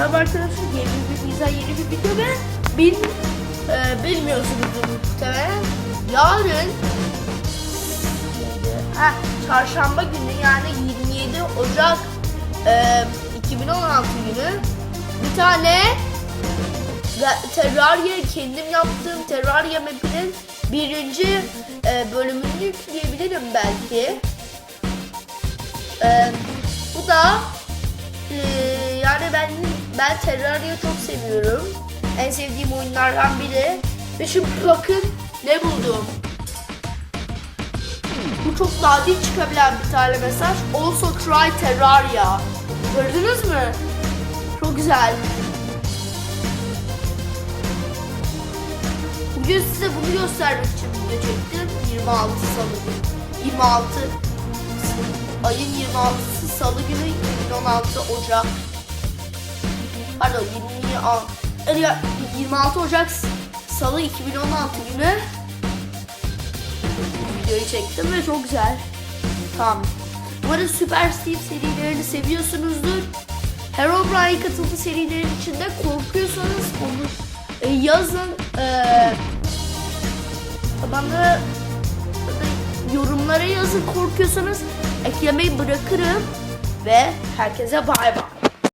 Merhaba arkadaşlar, yeni bir pizza, yeni bir video ve bil, e, bilmiyorsunuzdur muhtemelen. Yarın, ha, çarşamba günü yani 27 Ocak e, 2016 günü bir tane Terraria kendim yaptığım Terraria map'inin birinci e, bölümünü yükleyebilirim belki. E, bu da ben Terraria'yı çok seviyorum. En sevdiğim oyunlardan biri. Ve şimdi bakın ne buldum. Bu çok nadir çıkabilen bir tane mesaj. Also try Terraria. Gördünüz mü? Çok güzel. Bugün size bunu göstermek için video çektim. 26 Salı günü. 26 ayın 26'sı Salı günü 2016 Ocak. Pardon 20, ya, 26 Ocak Salı 2016 günü videoyu çektim ve çok güzel. Tamam. Umarım Super Steve serilerini seviyorsunuzdur. Herobrine katıldı serilerin içinde korkuyorsanız onu e, yazın. E, bana yorumlara yazın korkuyorsanız eklemeyi bırakırım ve herkese bay bay.